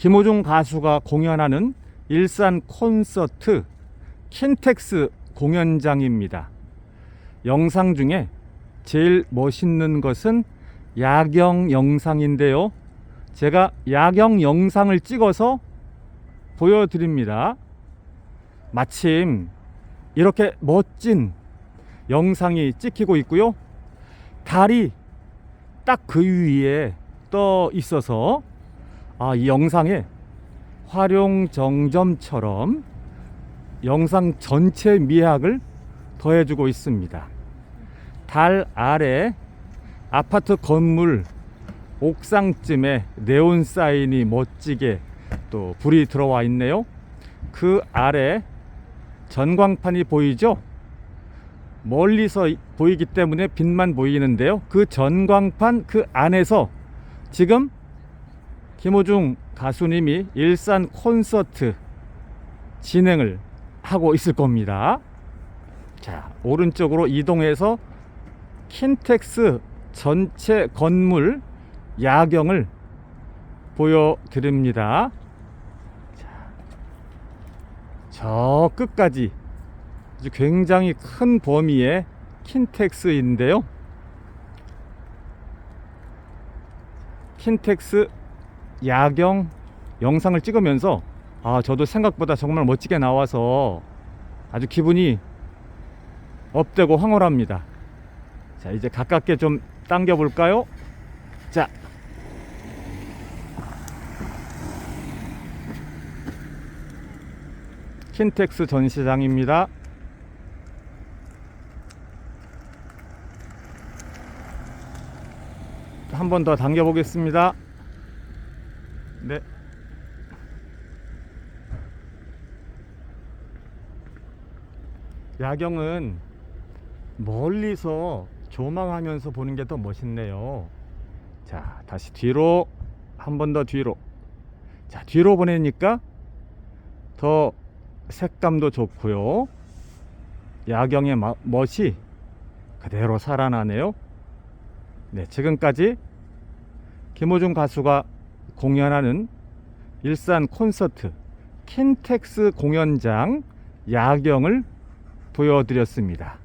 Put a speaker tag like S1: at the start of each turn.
S1: 김호중 가수가 공연하는 일산 콘서트 킨텍스 공연장입니다. 영상 중에 제일 멋있는 것은 야경 영상인데요. 제가 야경 영상을 찍어서 보여드립니다. 마침 이렇게 멋진 영상이 찍히고 있고요. 달이 딱 그 위에 떠 있어서 아, 이 영상에 활용 정점처럼 영상 전체 미학을 더해주고 있습니다. 달 아래 아파트 건물 옥상쯤에 네온 사인이 멋지게 또 불이 들어와 있네요. 그 아래 전광판이 보이죠? 멀리서 이- 보이기 때문에 빛만 보이는데요. 그 전광판 그 안에서 지금 김호중 가수님이 일산 콘서트 진행을 하고 있을 겁니다. 자, 오른쪽으로 이동해서 킨텍스 전체 건물 야경을 보여드립니다. 자, 저 끝까지 굉장히 큰 범위의 킨텍스인데요. 킨텍스 야경 영상을 찍으면서 아 저도 생각보다 정말 멋지게 나와서 아주 기분이 업되고 황홀합니다. 자 이제 가깝게 좀 당겨 볼까요? 자 킨텍스 전시장입니다. 한 번 더 당겨 보겠습니다. 네. 야경은 멀리서 조망하면서 보는 게 더 멋있네요. 자, 다시 뒤로 한 번 더 뒤로. 자, 뒤로 보내니까 더 색감도 좋고요. 야경의 마- 멋이 그대로 살아나네요. 네, 지금까지 김호중 가수가 공연하는 일산 콘서트 킨텍스 공연장 야경을 보여드렸습니다.